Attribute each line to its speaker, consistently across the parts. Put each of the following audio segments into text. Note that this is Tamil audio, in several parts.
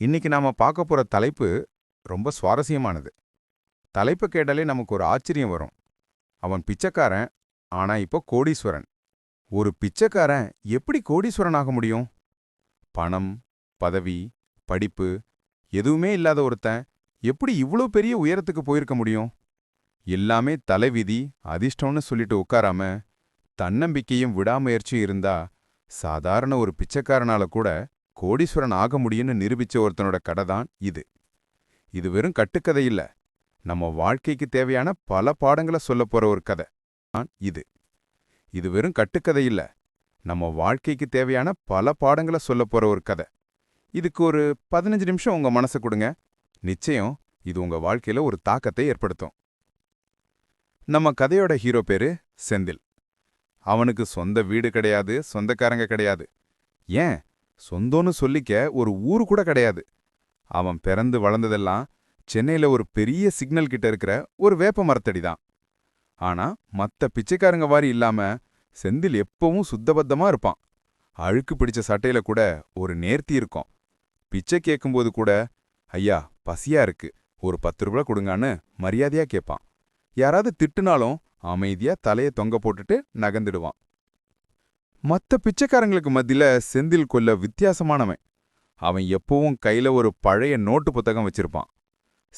Speaker 1: இன்னைக்கு நாம பார்க்க போற தலைப்பு ரொம்ப சுவாரஸ்யமானது. தலைப்பு கேட்டாலே நமக்கு ஒரு ஆச்சரியம் வரும். அவன் பிச்சைக்காரன் ஆனா இப்போ கோடீஸ்வரன். ஒரு பிச்சைக்காரன் எப்படி கோடீஸ்வரன் ஆக முடியும்? பணம் பதவி படிப்பு எதுவுமே இல்லாத ஒருத்தன் எப்படி இவ்ளோ பெரிய உயரத்துக்கு போயிருக்க முடியும்? எல்லாமே தலைவிதி அதிர்ஷ்டம்னு சொல்லிட்டு உட்காராம தன்னம்பிக்கையும் விடாமுயற்சியும் இருந்தா சாதாரண ஒரு பிச்சைக்காரனால கூட கோடீஸ்வரன் ஆக முடியும்னு நிரூபிச்ச ஒருத்தனோட கதை தான் இது. இது வெறும் கட்டுக்கதை இல்ல. நம்ம வாழ்க்கைக்கு தேவையான பல பாடங்களை சொல்லப் போற ஒரு கதை தான் இது. இது வெறும் கட்டுக்கதை இல்ல. நம்ம வாழ்க்கைக்கு தேவையான பல பாடங்களை சொல்லப் போற ஒரு கதை. இதுக்கு ஒரு பதினஞ்சு நிமிஷம் உங்க மனசை கொடுங்க. நிச்சயம் இது உங்க வாழ்க்கையில ஒரு தாக்கத்தை ஏற்படுத்தும். நம்ம கதையோட ஹீரோ பேரு செந்தில். அவனுக்கு சொந்த வீடு கிடையாது சொந்தக்காரங்க கிடையாது. ஏன்? சொந்தம்னு சொல்லிக்க ஒரு ஊரு கூட கிடையாது. அவன் பிறந்து வளர்ந்ததெல்லாம் சென்னையில ஒரு பெரிய சிக்னல் கிட்ட இருக்கிற ஒரு வேப்ப மரத்தடி தான் ஆனா மத்த பிச்சைக்காரங்க வாரி இல்லாம செந்தில் எப்பவும் சுத்தபத்தமா இருப்பான். அழுக்கு பிடிச்ச சட்டையில கூட ஒரு நேர்த்தி இருக்கும். பிச்சை கேட்கும்போது கூட ஐயா பசியா இருக்கு. ஒரு பத்து ரூபா கொடுங்கன்னு மரியாதையா கேட்பான் யாராவது திட்டுனாலும் அமைதியா தலைய தொங்க போட்டுட்டு நகர்ந்துடுவான். மத்த பிச்சைக்காரங்களுக்கு மத்தியில செந்தில் கொல்ல வித்தியாசமானவன். அவன் எப்பவும் கையில ஒரு பழைய நோட்டு புத்தகம் வச்சிருப்பான்.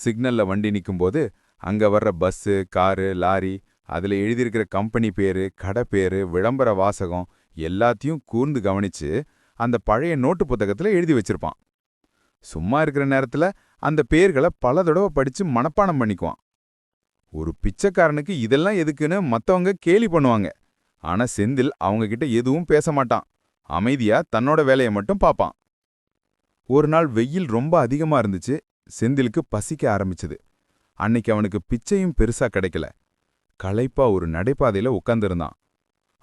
Speaker 1: சிக்னல்ல வண்டி நிக்கும்போது அங்க வர்ற பஸ்ஸு காரு லாரி அதுல எழுதியிருக்கிற கம்பெனி பேரு கடை பேரு விளம்பர வாசகம் எல்லாத்தையும் கூர்ந்து கவனிச்சு அந்த பழைய நோட்டு புத்தகத்துல எழுதி வச்சிருப்பான். சும்மா இருக்கிற நேரத்துல அந்த பேர்களை பல தடவை படிச்சு மனப்பாடம் பண்ணிக்குவான். ஒரு பிச்சைக்காரனுக்கு இதெல்லாம் எதுக்குன்னு மத்தவங்க கேலி பண்ணுவாங்க. ஆனா செந்தில் அவங்க கிட்ட எதுவும் பேச மாட்டான். அமைதியா தன்னோட வேலையை மட்டும் பாப்பான் ஒரு நாள் வெயில் ரொம்ப அதிகமா இருந்துச்சு. செந்திலுக்கு பசிக்க ஆரம்பிச்சது. அன்னைக்கு அவனுக்கு பிச்சையும் பெருசா கிடைக்கல. களைப்பா ஒரு நடைபாதையில உட்கார்ந்திருந்தான்.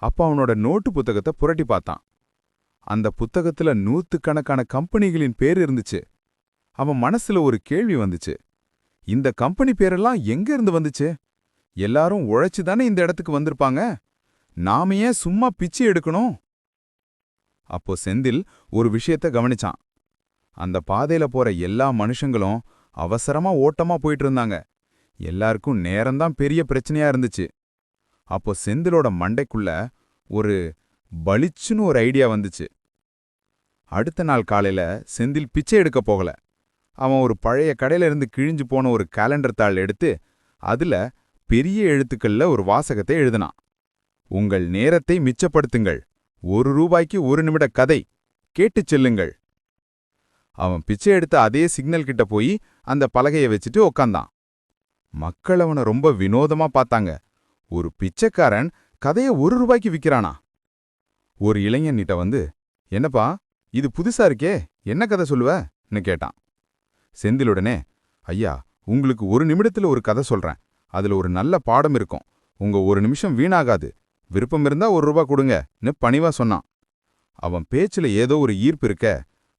Speaker 1: அப்ப அவனோட நோட்டு புத்தகத்தை புரட்டி பார்த்தான். அந்த புத்தகத்துல நூத்துக்கணக்கான கம்பெனிகளின் பேர் இருந்துச்சு. அவன் மனசுல ஒரு கேள்வி வந்துச்சு. இந்த கம்பெனி பேரெல்லாம் எங்க இருந்து வந்துச்சு? எல்லாரும் உழைச்சு தானே இந்த இடத்துக்கு வந்திருப்பாங்க? நாம ஏன் சும்மா பிச்சை எடுக்கணும்? அப்போ செந்தில் ஒரு விஷயத்த கவனிச்சான். அந்த பாதையில போற எல்லா மனுஷங்களும் அவசரமா ஓட்டமா போயிட்டு இருந்தாங்க. எல்லாருக்கும் நேரம்தான் பெரிய பிரச்சனையா இருந்துச்சு. அப்போ செந்திலோட மண்டைக்குள்ள ஒரு பளிச்சுன்னு ஒரு ஐடியா வந்துச்சு. அடுத்த நாள் காலையில செந்தில் பிச்சை எடுக்க போகல. அவன் ஒரு பழைய கடையில இருந்து கிழிஞ்சு போன ஒரு கேலண்டர் தாள் எடுத்து அதுல பெரிய எழுத்துக்கள்ல ஒரு வாசகத்தை எழுதினான். உங்கள் நேரத்தை மிச்சப்படுத்துங்கள். ஒரு ரூபாய்க்கு ஒரு நிமிட கதை. கேட்டுச் செல்லுங்கள். அவன் பிச்சை எடுத்த அதே சிக்னல் கிட்ட போய் அந்த பலகைய வச்சுட்டு உக்காந்தான். மக்கள் அவனை ரொம்ப வினோதமா பார்த்தாங்க. ஒரு பிச்சைக்காரன் கதைய ஒரு ரூபாய்க்கு விக்கிறானா? ஒரு இளைஞன்கிட்ட வந்து என்னப்பா இது புதுசா இருக்கே என்ன கதை சொல்லுவன்னு கேட்டான். செந்திலுடனே ஐயா உங்களுக்கு ஒரு நிமிடத்துல ஒரு கதை சொல்றேன். அதுல ஒரு நல்ல பாடம் இருக்கும். உங்க ஒரு நிமிஷம் வீணாகாது. விருப்பம் இருந்தா ஒரு ரூபா கொடுங்கன்னு பணிவா சொன்னான். அவன் பேச்சுல ஏதோ ஒரு ஈர்ப்பு இருக்க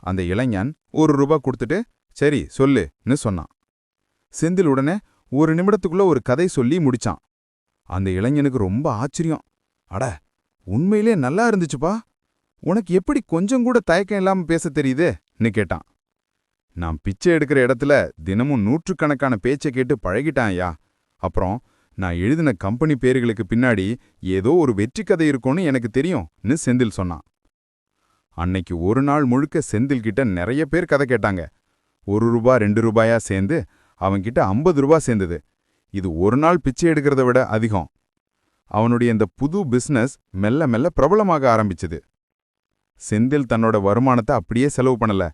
Speaker 1: அந்த இளைஞன் ஒரு ரூபா கொடுத்துட்டு சரி சொல்லுன்னு சொன்னான். செந்தில் உடனே ஒரு நிமிடத்துக்குள்ள ஒரு கதை சொல்லி முடிச்சான். அந்த இளைஞனுக்கு ரொம்ப ஆச்சரியம். அட உண்மையிலே நல்லா இருந்துச்சுப்பா. உனக்கு எப்படி கொஞ்சம் கூட தயக்கம் இல்லாம பேச தெரியுதுன்னு கேட்டான். நான் பிச்சை எடுக்கிற இடத்துல தினமும் நூற்றுக்கணக்கான பேச்சை கேட்டு பழகிட்டான் ஐயா. அப்புறம் நான் எழுதின கம்பெனி பேர்களுக்கு பின்னாடி ஏதோ ஒரு வெற்றி கதை இருக்கும்னு எனக்கு தெரியும்னு செந்தில் சொன்னான். அன்னைக்கு ஒரு நாள் முழுக்க செந்தில் கிட்ட நிறைய பேர் கதை கேட்டாங்க. ஒரு ரூபா ரெண்டு ரூபாயா சேர்ந்து அவன்கிட்ட ஐம்பது ரூபா சேர்ந்தது. இது ஒரு நாள் பிச்சை எடுக்கிறத விட அதிகம். அவனுடைய இந்த புது பிசினஸ் மெல்ல மெல்ல பிரபலமாக ஆரம்பிச்சது. செந்தில் தன்னோட வருமானத்தை அப்படியே செலவு பண்ணல.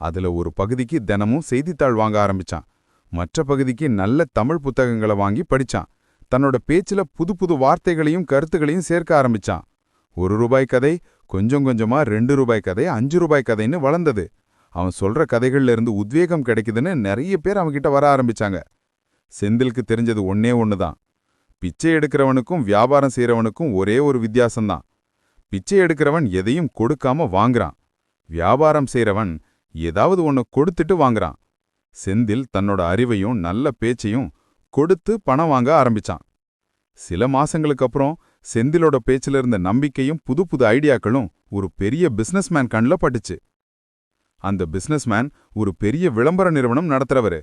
Speaker 1: அதுல ஒரு பகுதிக்கு தினமும் செய்தித்தாள் வாங்க ஆரம்பிச்சான். மற்ற பகுதிக்கு நல்ல தமிழ் புத்தகங்களை வாங்கி படிச்சான். தன்னோட பேச்சுல புது புது வார்த்தைகளையும் கருத்துகளையும் சேர்க்க ஆரம்பிச்சான். ஒரு ரூபாய் கதை கொஞ்சம் கொஞ்சமா ரெண்டு ரூபாய் கதை அஞ்சு ரூபாய் கதைன்னு வளர்ந்தது. அவன் சொல்ற கதைகள்ல இருந்து உத்வேகம் கிடைக்குதுன்னு நிறைய பேர் அவன்கிட்ட வர ஆரம்பிச்சாங்க. செந்திலுக்கு தெரிஞ்சது ஒன்னே ஒண்ணுதான். பிச்சை எடுக்கிறவனுக்கும் வியாபாரம் செய்யறவனுக்கும் ஒரே ஒரு வித்தியாசம்தான். பிச்சை எடுக்கிறவன் எதையும் கொடுக்காம வாங்குறான். வியாபாரம் செய்யறவன் ஏதாவது ஒன்னு கொடுத்துட்டு வாங்குறான். செந்தில் தன்னோட அறிவையும் நல்ல பேச்சையும் கொடுத்து பணம் வாங்க ஆரம்பிச்சான். சில மாசங்களுக்கு அப்புறம் செந்திலோட பேச்சில இருந்த நம்பிக்கையும் புது புது ஐடியாக்களும் ஒரு பெரிய பிசினஸ்மேன் கண்ல பட்டுச்சு. அந்த பிசினஸ்மேன் ஒரு பெரிய விளம்பர நிறுவனம் நடத்துறவரு.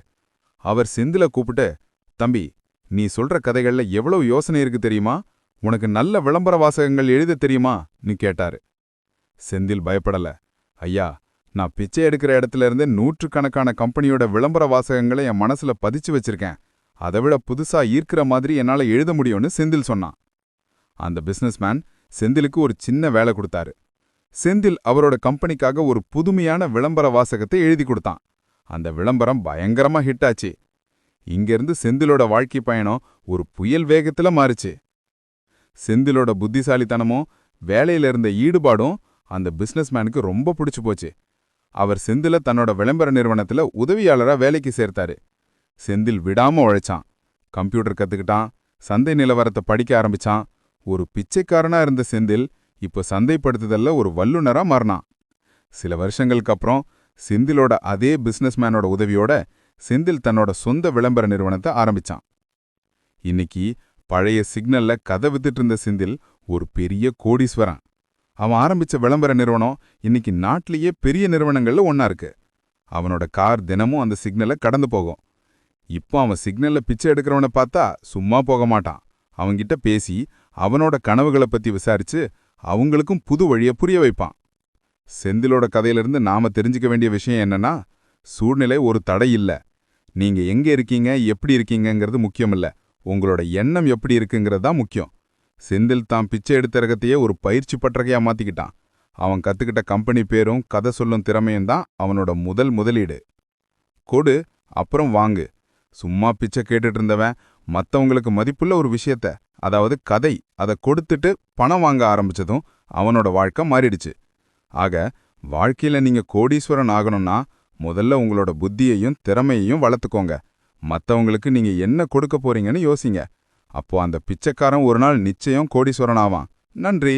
Speaker 1: அவர் செந்தில கூப்பிட்டு தம்பி நீ சொல்ற கதைகள்ல எவ்வளவு யோசனை இருக்கு தெரியுமா? உனக்கு நல்ல விளம்பர வாசகங்கள் எழுத தெரியுமா? நீ கேட்டாரு. செந்தில் பயப்படல. ஐயா நான் பிச்சை எடுக்கிற இடத்துல இருந்தே நூற்றுக்கணக்கான கம்பெனியோட விளம்பர வாசகங்களை என் மனசுல பதிச்சு வச்சிருக்கேன். அதை விட புதுசா ஈர்க்கிற மாதிரி என்னால எழுத முடியும்னு செந்தில் சொன்னான். அந்த பிசினஸ்மேன் செந்திலுக்கு ஒரு சின்ன வேலை கொடுத்தாரு. செந்தில் அவரோட கம்பெனிக்காக ஒரு புதுமையான விளம்பர வாசகத்தை எழுதி கொடுத்தான். அந்த விளம்பரம் பயங்கரமா ஹிட் ஆச்சு. இங்கிருந்து செந்திலோட வாழ்க்கை பயணம் ஒரு புயல் வேகத்துல மாறுச்சு. செந்திலோட புத்திசாலித்தனமும் வேலையில இருந்த ஈடுபாடும் அந்த பிசினஸ்மேனுக்கு ரொம்ப பிடிச்சு போச்சு. அவர் செந்தில தன்னோட விளம்பர நிறுவனத்துல உதவியாளரா வேலைக்கு சேர்த்தாரு. செந்தில் விடாம உழைச்சான். கம்ப்யூட்டர் கத்துக்கிட்டான் சந்தை நிலவரத்தை படிக்க ஆரம்பிச்சான். ஒரு பிச்சைக்காரனா இருந்த செந்தில் இப்ப சந்தைப்படுத்துதல்ல ஒரு வல்லுனரா மாறினான். சில வருஷங்களுக்கு அப்புறம் செந்திலோட அதே பிசினஸ்மேனோட உதவியோட செந்தில் தன்னோட சொந்த விளம்பர நிறுவனத்தை ஆரம்பிச்சான். இன்னைக்கு பழைய சிக்னல்ல கதை வித்துட்டு இருந்த செந்தில் ஒரு பெரிய கோடீஸ்வரன். அவன் ஆரம்பிச்ச விளம்பர நிறுவனம் இன்னைக்கு நாட்டிலேயே பெரிய நிறுவனங்கள்ல ஒன்னா இருக்கு. அவனோட கார் தினமும் அந்த சிக்னலை கடந்து போகும். இப்போ அவன் சிக்னல்ல பிச்சை எடுக்கிறவனை பார்த்தா சும்மா போக மாட்டான். அவன்கிட்ட பேசி அவனோட கனவுகளை பத்தி விசாரிச்சு அவங்களுக்கும் புது வழிய புரிய வைப்பான். செந்திலோட கதையிலிருந்து நாம தெரிஞ்சுக்க வேண்டிய விஷயம் என்னன்னா சூழ்நிலை ஒரு தடை இல்ல. நீங்க எங்க இருக்கீங்க எப்படி இருக்கீங்கங்கிறது முக்கியம் இல்ல. உங்களோட எண்ணம் எப்படி இருக்குங்கிறது தான் முக்கியம். செந்தில் தான் பிச்சை எடுத்தரகத்தையே ஒரு பயிற்சி பட்டறையா மாத்திக்கிட்டான். அவன் கத்துக்கிட்ட கம்பெனி பேரும் கதை சொல்லும் திறமையும் தான் அவனோட முதல் முதலீடு. கொடு அப்புறம் வாங்கு. சும்மா பிச்சை கேட்டுட்டு இருந்தவன் மத்தவங்களுக்கு மதிப்புள்ள ஒரு விஷயத்த அதாவது கதை அதை கொடுத்துட்டு பணம் வாங்க ஆரம்பிச்சதும் அவனோட வாழ்க்கை மாறிடுச்சு. ஆக வாழ்க்கையில நீங்க கோடீஸ்வரன் ஆகணும்னா முதல்ல உங்களோட புத்தியையும் திறமையையும் வளர்த்துக்கோங்க. மத்தவங்களுக்கு நீங்க என்ன கொடுக்க போறீங்கன்னு யோசிங்க. அப்போ அந்த பிச்சைக்காரன் ஒரு நாள் நிச்சயம் கோடீஸ்வரன் ஆவான். நன்றி!